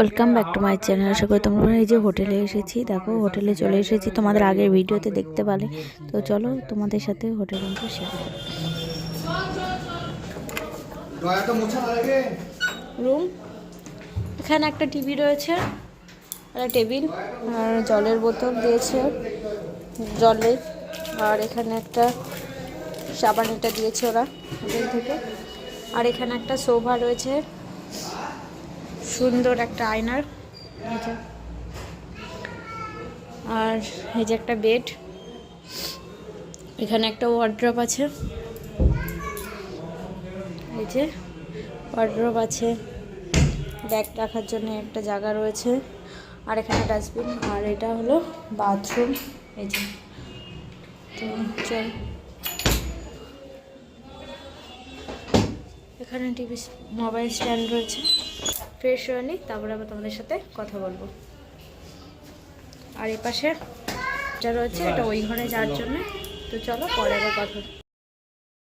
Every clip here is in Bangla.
Welcome back to my channel আশা করি তোমরা এই যে হোটেলে এসেছি। দেখো হোটেলে চলে এসেছি। তোমাদের আগের ভিডিওতে দেখতে পালে। তো চলো তোমাদের সাথে হোটেল রুমটা শেয়ার রুম? এখানে একটা টিভি রয়েছে একটা টেবিল আর জলের বোতল দিয়েছে। জলের আর এখানে একটা সাবান এটা দিয়েছে ওরা হোটেল থেকে। আর এখানে একটা সোফা রয়েছে। সুন্দর একটা আয়নার। আর এই যে একটা বেড, এখানে একটা ওয়ার্ড্রপ আছে। এই যে ওয়ার্ড্রপ আছে। ব্যাগ রাখার জন্য একটা জায়গা রয়েছে। আর এখানে ডাস্টবিন আর এটা হলো বাথরুম এই যে। তো চল। এখানে টিভি মোবাইল স্ট্যান্ড রয়েছে। ফ্রেশ হয়ে নিই তারপরে আবার তোমাদের সাথে কথা বলব। আর এই পাশে যা রয়েছে, এটা ওই ঘরে যাওয়ার জন্য। তো চলো, পরে আবার কথা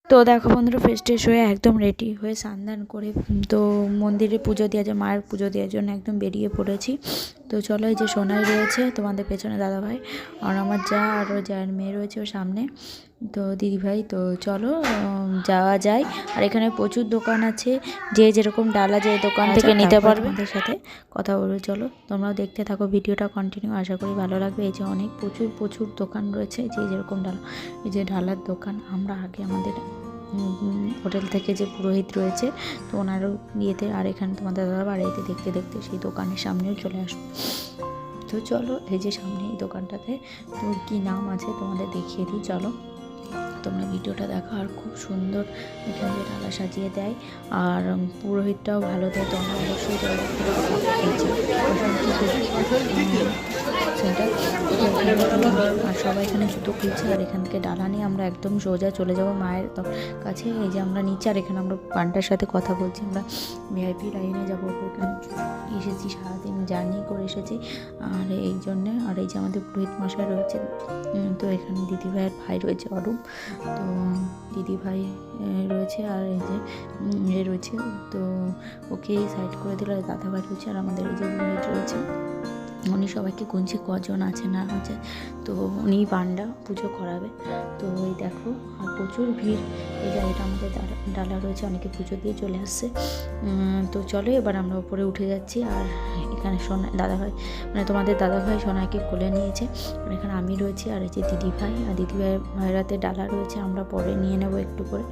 তো দেখো বন্ধুরা ফ্রেশ ট্রেশ হয়ে একদম রেডি হয়ে স্নান করে, তো মন্দিরে পুজো দেওয়া যায় মায়ের পুজো দেওয়ার জন্য একদম বেরিয়ে পড়েছি। তো চলো, এই যে সোনাই রয়েছে, তোমাদের পেছনে দাদাভাই আর আমার যা আর যার মেয়ে রয়েছে ওর সামনে। তো দিদিভাই তো চলো যাওয়া যায়। আর এখানে প্রচুর দোকান আছে। যে যেরকম ডালা যে দোকান থেকে নিতে পারবে আমাদের সাথে কথা বলব। চলো তোমরাও দেখতে থাকো ভিডিওটা কন্টিনিউ আশা করি ভালো লাগবে। এই যে অনেক প্রচুর প্রচুর দোকান রয়েছে যে যেরকম ডালা এই যে ঢালার দোকান। আমরা আগে আমাদের হোটেল থেকে যে পুরোহিত রয়েছে তো ওনারও ইয়েতে আর এখানে তোমাদের দাদা বাড়িতে দেখতে দেখতে সেই দোকানের সামনেও চলে আসব। তো চলো এই যে সামনে এই দোকানটাতে তো কী নাম আছে তোমাদের দেখিয়ে দিই চলো। তোমরা ভিডিওটা দেখো, আর খুব সুন্দর এখান থেকে ডালা সাজিয়ে দেয়, আর পুরোহিতটাও ভালো দেয়, তোমরা অবশ্যই আর সবাই এখানে জুতো খুলছে, আর এখান থেকে ডালা নিয়ে আমরা একদম সোজা চলে যাব মায়ের কাছে। এই যে আমরা নিচে, আর এখানে আমরা পান্ডার সাথে কথা বলছি। আমরা ভিআইপি লাইনে যাব এসেছি, সারাদিন জার্নি করে এসেছি। আর এই জন্যে, আর এই যে আমাদের পুরোহিত মশাই রয়েছে তো এখানে দিদিভাইয়ের ভাই রয়েছে, অরূপ। তো দিদিভাই রয়েছে, আর এই যে এ রয়েছে। তো ওকে সাইড করে দিল দাদাভাই রয়েছে, আর আমাদের এই যে রয়েছে। উনি সবাইকে গুনছে, কজন আছে না আছে তো উনি পান্ডা পুজো করাবে। তো ওই দেখো, আর প্রচুর ভিড়। এই জায়গাটা আমাদের ডালা- রয়েছে, অনেকে পুজো দিয়ে চলে আসছে। তো চলো এবার আমরা উপরে উঠে যাচ্ছি, আর এখানে সোনা, দাদাভাই মানে তোমাদের দাদাভাই সোনাকে কোলে নিয়েছে। এখানে আমি রয়েছি, আর এই যে দিদিভাই, আর দিদিভাইয়ের ভাইরাতে ডালা রয়েছে, আমরা পরে নিয়ে নেব একটু করে।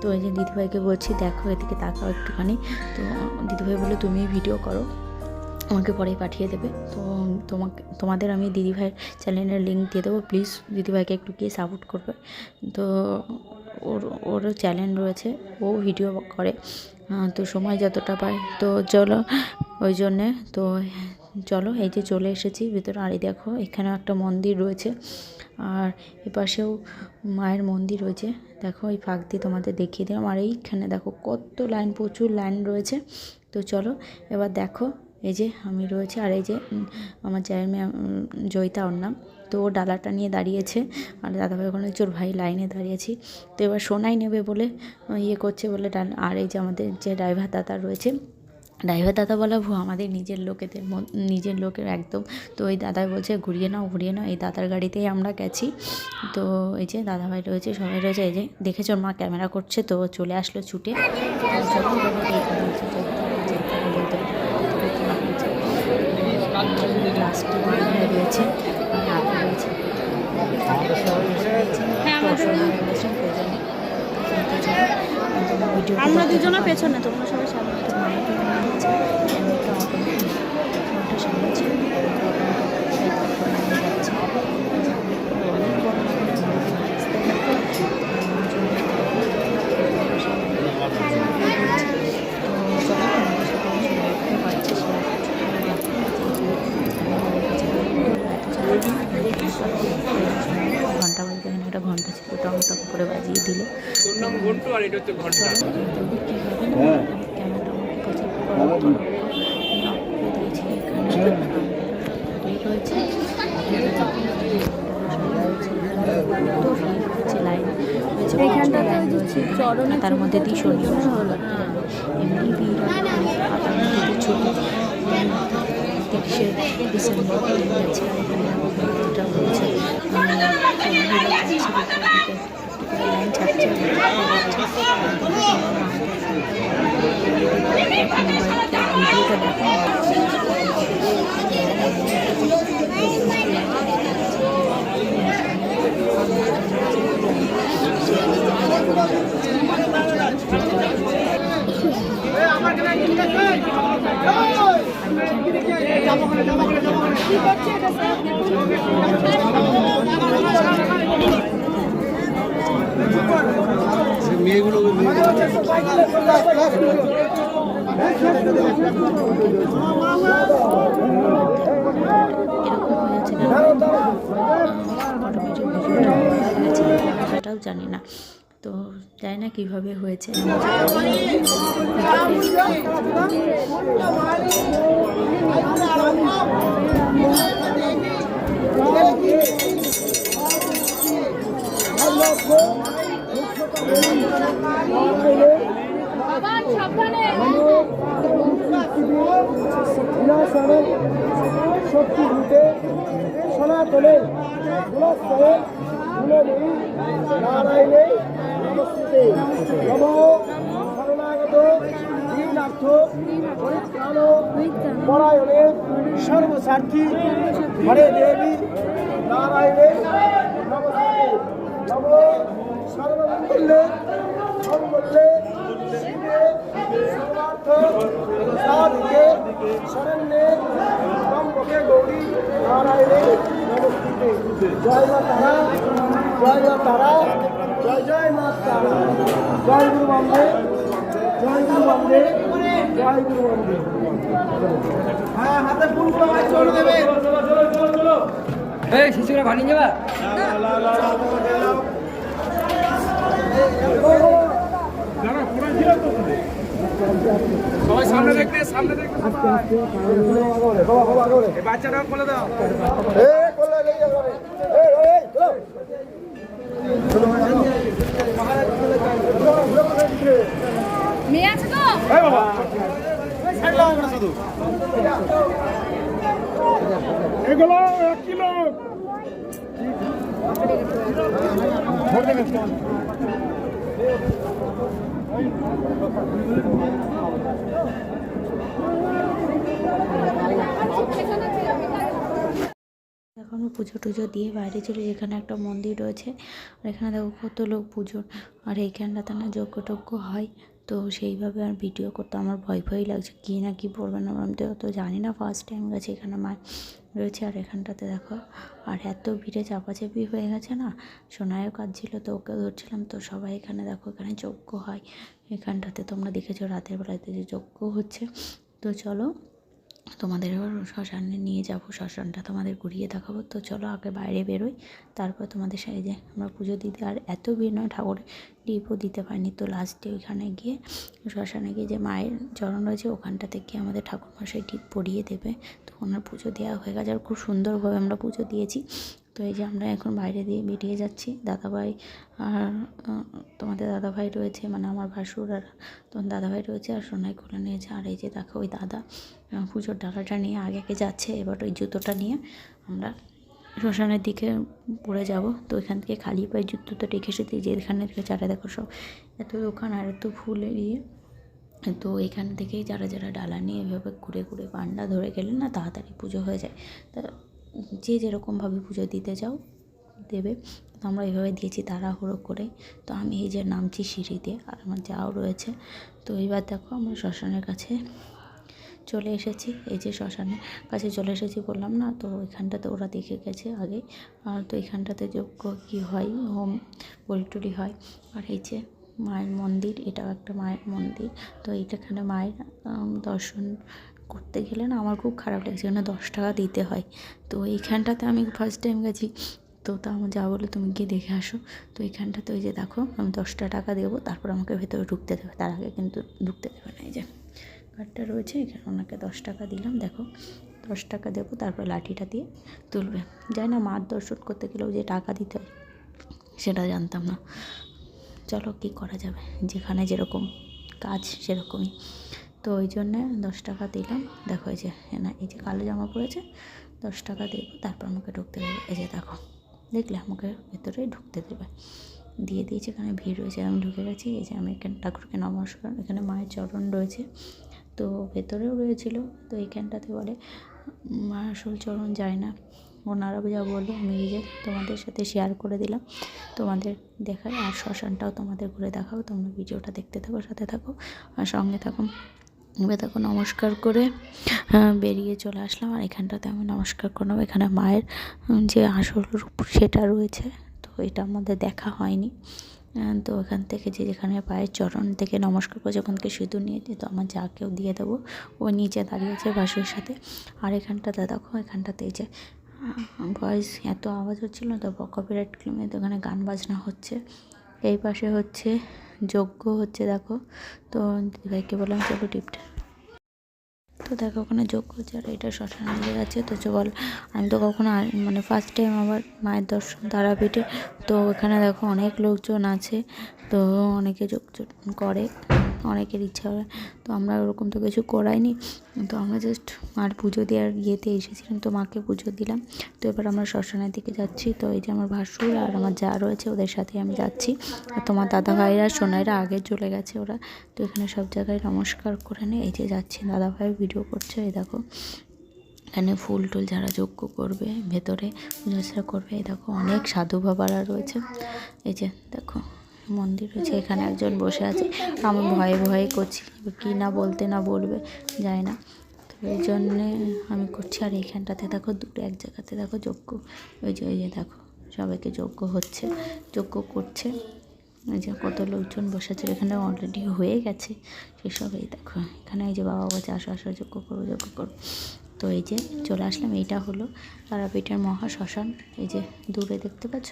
তো এই যে দিদিভাইকে বলছি, দেখো এদিকে তাকাও একটুখানি। তো দিদিভাই বলে তুমি ভিডিও করো। আমাকে পরেই পাঠিয়ে দেবে। তো তোমাকে, তোমাদের আমি দিদিভাইয়ের চ্যানেলের লিঙ্ক দিয়ে দেবো। প্লিজ দিদিভাইকে একটু গিয়ে সাপোর্ট করবে। তো ওর ওরও চ্যানেল রয়েছে, ও ভিডিও করে। তো সময় যতটা পায়, তো চলো। ওই জন্যে, তো চলো, এই যে চলে এসেছি। ভিতরে, আর এই দেখো এখানেও একটা মন্দির রয়েছে। আর এপাশেও মায়ের মন্দির রয়েছে। দেখো, এই ফাঁক দিয়ে তোমাদের দেখিয়ে দিলাম। আর এইখানে দেখো, কত লাইন প্রচুর লাইন রয়েছে। তো চলো, এবার দেখো। এই যে আমি রয়েছে, আর এই যে আমার জায়ের মেয়ে জয়িতা ওর নাম তো ও ডালাটা নিয়ে দাঁড়িয়েছে, আর দাদাভাই ওখানে চোর ভাই, লাইনে দাঁড়িয়েছি। তো এবার সোনাই নেবে বলে ইয়ে করছে বলে ডাল, আর এই যে আমাদের যে ড্রাইভার দাদা রয়েছে ড্রাইভার দাদা বলা, ভু, আমাদের নিজের লোকেদের নিজের লোকের একদম। তো ওই দাদাই বলছে, ঘুরিয়ে নাও ঘুরিয়ে নাও, এই দাদার গাড়িতেই আমরা গেছি। তো এই যে দাদাভাই রয়েছে, সবাই রয়েছে, এই যে দেখেছ মা, ক্যামেরা করছে, তো চলে আসলো ছুটে তো চলো এবার এইখানে হচ্ছে যে- যে- বলতে পারি। রয়েছে আর রয়েছে আমরা দুজনে পেছনে তোমরা সবাই সামনে ঘণ্টা বলতে এখানে একটা ঘণ্টা ছিল টক টক করে বাজিয়ে দিল তোর নাম ঘন্টু আর এটা হচ্ছে ঘণ্টা হ্যাঁ ক্যামেরাটা আমাকে পছন্দ করার জন্য knock করে দিয়েছি এখানে দাঁড়িয়ে রয়েছে তো ভিড় হচ্ছে লাইন রয়েছে এইখানটাতে ওই যে রয়েছে চরণে তার মধ্যে দিয়ে শনি এমনি ভিড় তার মধ্যে দিয়ে ছবি তিরিশে ডিসেম্বর গেছে হয়েছে। লাইন ছাড়ছে ভিডিওটা দেখো মেয়েগুলো এরকম হয়েছে। সেটাও জানি না। তো জানি না কীভাবে হয়েছে শক্তিভূতে সনাতনে নারায়ণে নম শরণাগত দীনার্থ পরিত্রাণ পরায়ণে সর্বসার্থী হরে দেবী নারায়ণে নমস্তে নম সর্বমঙ্গলে মঙ্গলে শিবে সর্বার্থ সাধিকে শরণ্যে গৌরী নারায়ণে নমস্তে জয় মা তারা জয় মা তারা জয় জয় মা তারা। জয় গুরু বন্দে জয় গুরু বন্দে জয় গুরু বন্দে। হ্যাঁ হাতে ফুলগুলো ভাই চলে দেবে। এই শিশুরা ভানিয়ে যাবা? সবাই সামনে দেখতে সামনে দেখতে বাচ্চাটা বলে দাও এ কোলে লেগে যাবে এ এ চলো মেয়ে আছে তো? এগুলো এক কিলো। এখন পুজো টুজো দিয়ে বাইরে চলে এখানে একটা মন্দির রয়েছে। আর এখানে দেখো কত লোক পুজোর। আর এইখানটাতে না যজ্ঞ হয়। তো সেইভাবে আর ভিডিও করতে আমার ভয় ভয় লাগছে। কী না কী বলবেন না আমি তো অত জানি না ফার্স্ট টাইম গেছে এখানে মা রয়েছে। আর এখানটাতে দেখো, আর এত ভিড়ে চাপাচাপি হয়ে গেছে না। সোনায়ও কাজ ছিল তো ওকে ধরছিলাম। তো সবাই এখানে দেখো, এখানে যজ্ঞ হয়। এখানটাতে তোমরা দেখেছ রাতের বেলাতে যে যজ্ঞ হচ্ছে। তো চলো তোমাদের শ্মশানে নিয়ে যাব, শ্মশানটা তোমাদের ঘুরিয়ে দেখাবো। তো চলো আগে বাইরে বেরোই, তারপর তোমাদের সাথে যে আমরা পুজো দিতে, আর এত ভিড় নয় ঠাকুর ডিপও দিতে পারিনি। তো লাস্টে ওইখানে গিয়ে, শ্মশানে গিয়ে যে মায়ের চরণ রয়েছে, ওখানটা থেকে আমাদের ঠাকুরমশাই ডিপ পরিয়ে দেবে। তো ওনার পুজো দেওয়া হয়ে গেছে, আর খুব সুন্দরভাবে আমরা পুজো দিয়েছি। তো এই যে আমরা এখন বাইরে দিয়ে বেরিয়ে যাচ্ছি। দাদাভাই আর তোমাদের দাদাভাই রয়েছে মানে আমার ভাসুর আর তোমার দাদাভাই রয়েছে আর সোনাই খুলে নিয়েছে আর এই যে দেখো, ওই দাদা পুজোর ডালাটা নিয়ে আগে আগে যাচ্ছে, এবার ওই জুতোটা নিয়ে আমরা শ্মশানের দিকে পড়ে যাব। তো ওইখান থেকে খালি পায়ে জুতোটা রেখে এসেছি যে এখানে থেকে চারা দেখো সব, এত দোকান আর এত ফুল এরিয়ে, তো এখান থেকেই যারা যারা ডালা নিয়ে এভাবে ঘুরে ঘুরে পান্ডা ধরে গেলে না তাড়াতাড়ি পুজো হয়ে যায়। তা যে যেরকমভাবে পুজো দিতে যাও, দেবে। তো আমরা এভাবে দিয়েছি তাড়াহুড়ো করে। তো আমি এই যে নামছি সিঁড়িতে আর আমার যাও রয়েছে। তো এইবার দেখো আমরা শ্মশানের কাছে চলে এসেছি। এই যে শ্মশানের কাছে চলে এসেছি বললাম না, তো এখানটাতে ওরা দেখে গেছে আগে। আর তো এখানটাতে যজ্ঞ কী হয়, হোম বলি হয়। আর এই যে মায়ের মন্দির, এটাও একটা মায়ের মন্দির। তো এইটাখানে মায়ের দর্শন করতে গেলে না আমার খুব খারাপ লাগছে। এখানে দশ টাকা দিতে হয়। তো এইখানটাতে আমি ফার্স্ট টাইম গেছি। তো তা আমার যা বলে তুমি গিয়ে দেখে আসো। তো এইখানটাতে ওই যে দেখো, আমি দশটা টাকা দেবো, তারপর আমাকে ভেতরে ঢুকতে দেবে। তার আগে কিন্তু ঢুকতে দেবে না, এই যে কার্ডটা রয়েছে, এখানে ওনাকে দশ টাকা দিলাম, দেখো। দশ টাকা দেবো, তারপর লাঠিটা দিয়ে তুলবে। যাই না মার দর্শন করতে গেলেও যে টাকা দিতে হয়, সেটা জানতাম না। চলো কী করা যাবে? যেখানে যেরকম কাজ সেরকমই। তো ওই জন্যে দশ টাকা দিলাম। দেখো এই যে না, এই যে কালো জামা পড়েছে দশ টাকা দেবো। তারপর আমাকে ঢুকতে দেবে। এই যে দেখো, দেখলে আমাকে ভেতরে ঢুকতে দেবে। দিয়ে দিয়েছে, এখানে ভিড় রয়েছে। আমি ঢুকে গেছি, এই যে আমি এখানে ঠাকুরকে নমস্কার। এখানে মায়ের চরণ রয়েছে। তো ভেতরেও রয়েছিল। তো এইখানটাতে বলে, মা আসল চরণ যায় না। ওনারা যা বলল, আমি যে তোমাদের সাথে শেয়ার করে দিলাম। তোমাদের দেখার আর শ্মশানটাও তোমাদের ঘুরে দেখাও তোমরা ভিডিওটা দেখতে থাকো, সাথে থাকো, আর সঙ্গে থাকো। তখন নমস্কার করে বেরিয়ে চলে আসলাম। আর এখানটাতে আমি নমস্কার করলাম। এখানে মায়ের যে আসল রূপ সেটা রয়েছে। তো এটা আমাদের দেখা হয়নি। তো এখান থেকে যে যেখানে পায়ের চরণ থেকে নমস্কার করে ওখানকে সিঁদুর নিয়ে তো আমার যাকেও দিয়ে দেবো, ও নিচে দাঁড়িয়েছে বাসুর সাথে। আর এখানটাতে দেখো, এখানটাতে যে ভয়েস এত আওয়াজ হচ্ছিল তো কপিরাইট ক্লেমে তো এখানে গান বাজনা হচ্ছে। এই পাশে হচ্ছে যজ্ঞ হচ্ছে, দেখো। তো দিদিভাইকে বললাম, চলো টিপটা। তো দেখো, ওখানে যোগ্য হচ্ছে আর এটা শ্মশানে হয়ে আছে। তো চল, আমি তো কখনো মানে ফার্স্ট টাইম আবার মায়ের দর্শন তারাপীঠে তো ওখানে দেখো অনেক লোকজন আছে। তো অনেকে যোগ করে। অনেকের ইচ্ছা হয়। তো আমরা ওরকম তো কিছু করাইনি। তো আমরা জাস্ট মার পুজো দেওয়ার ইয়েতে এসেছিলাম, তো মাকে পুজো দিলাম। তো এবার আমরা শ্মশানের দিকে যাচ্ছি। তো এই যে আমার ভাসুর আর আমার যা রয়েছে ওদের সাথে আমি যাচ্ছি। আর তোমার দাদা ভাইরা সোনাইরা আগে চলে গেছে ওরা। তো এখানে সব জায়গায় নমস্কার করে নে এই যে যাচ্ছি। দাদা ভাই ভিডিও করছে, এই দেখো। এখানে ফুল টুল যারা যজ্ঞ করবে, ভেতরে পুজো করবে, এই দেখো অনেক সাধু বাবারা রয়েছে। এই যে দেখো। মন্দির রয়েছে এখানে একজন বসে আছে। আমি ভয়ে ভয়ে করছি, কী না বলতে না বলবে যায় না। তো এই জন্যে আমি করছি, আর এইখানটাতে দেখো, দুটো এক জায়গাতে দেখো যজ্ঞ ওই যে ওই যে দেখো, সবাইকে যজ্ঞ হচ্ছে, যজ্ঞ করছে। এই যে কত লোকজন বসে আছে এখানে অলরেডি হয়ে গেছে, সেসব এই দেখো, এখানে এই যে বাবা বলছে, আসো আসো যোগ্য করো যোগ্য করো। তো এই যে চলে আসলাম, এইটা হলো তারাপীঠের মহা শ্মশান এই যে দূরে দেখতে পাচ্ছ?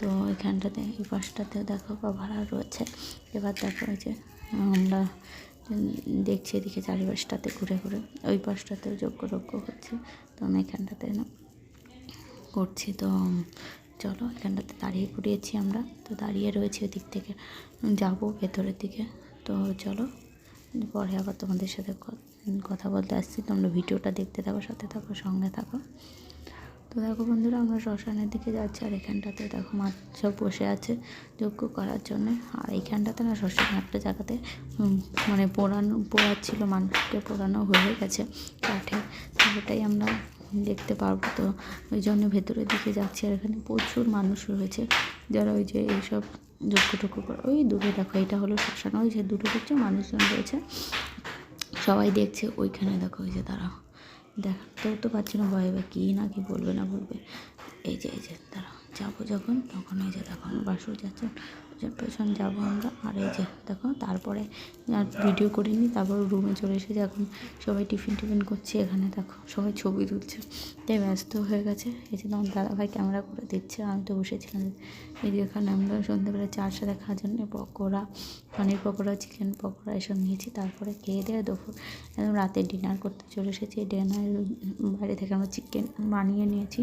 তো এখানটাতে, এই পাশটাতে দেখো ভাড়া রয়েছে। এবার দেখো এই যে, আমরা দেখছি এদিকে চারিপাশটাতে ঘুরে ঘুরে। ওই পাশটাতেও যোগ্য যোগ্য হচ্ছে, তো আমি এখানটাতে না করছি। তো চলো, এখানটাতে দাঁড়িয়ে ঘুরিয়েছি আমরা। তো দাঁড়িয়ে রয়েছি ওই দিক থেকে। যাব ভেতরের দিকে। তো চলো, পরে আবার তোমাদের সাথে কথা বলতে আসছি। তোমরা ভিডিওটা দেখতে থাকো, সাথে থাকো, সঙ্গে থাকো। তো দেখো বন্ধুরা, আমরা শ্মশানের দিকে যাচ্ছি আর এখানটাতে দেখো মাছ সব বসে আছে যজ্ঞ করার জন্য। আর এইখানটাতে না শ্মশান একটা জায়গাতে মানে পোড়ানো, পোড়াচ্ছিল মানুষকে, পোড়ানো হয়ে গেছে কাঠে। তো ওটাই আমরা দেখতে পারব। তো ওই জন্য ভেতরের দিকে যাচ্ছি আর এখানে প্রচুর মানুষ রয়েছে যারা ওই যে এইসব যজ্ঞ টুকু করে, ওই দূরে দেখো, এটা হলো শ্মশান। ওই যে দূরে দেখছ মানুষজন রয়েছে, সবাই দেখছে ওইখানে দেখো, ওই যে দাঁড়াও দেখাতেও তো পাচ্ছি না, ভয় ভয় কী না কি বলবে না বলবে। এই যে এই যে তারা যাব যখন, তখন এই যে দেখো, আমার বাসুর যাচ্ছে। পেছন যাব আমরা। আর এই যে, দেখো, তারপরে ভিডিও করিনি, তারপর রুমে চলে এসেছে। এখন সবাই টিফিন টিফিন করছে এখানে, দেখো, সবাই ছবি তুলছে। তাই ব্যস্ত হয়ে গেছে। এই যে তোমার দাদাভাই ক্যামেরা করে দিচ্ছে, আমি তো বসেছিলাম। এই যে এখানে আমরা সন্ধ্যেবেলা সাথে খাওয়ার জন্য পকোড়া পনির পকোড়া চিকেন পকোড়া এসব নিয়েছি। তারপরে খেয়ে দিয়ে দুপুর, একদম রাতে ডিনার করতে চলে এসেছি। ডিনার বাইরে থেকে আমরা চিকেন বানিয়ে নিয়েছি।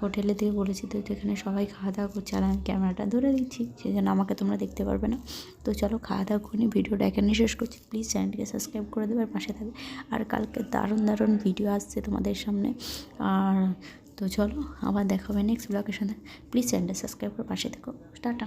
হোটেলে দিয়ে বলেছি তো এখানে সবাই খাওয়া দাওয়া করছে, আর আমি ক্যামেরাটা ধরে দিচ্ছি। সেই জন্য আমাকে তোমরা দেখতে পারবে না। তো চলো খাওয়া দাওয়া করে। ভিডিওটা এখানে শেষ করছি। প্লিজ চ্যানেলটিকে সাবস্ক্রাইব করে দেবে আর পাশে থাকবে। আর কালকে দারুণ দারুণ ভিডিও আসছে তোমাদের সামনে। আর তো চলো আবার দেখা হবে নেক্সট ব্লগের সাথে প্লিজ চ্যানেলটা সাবস্ক্রাইব করে পাশে থেকো। টাটা।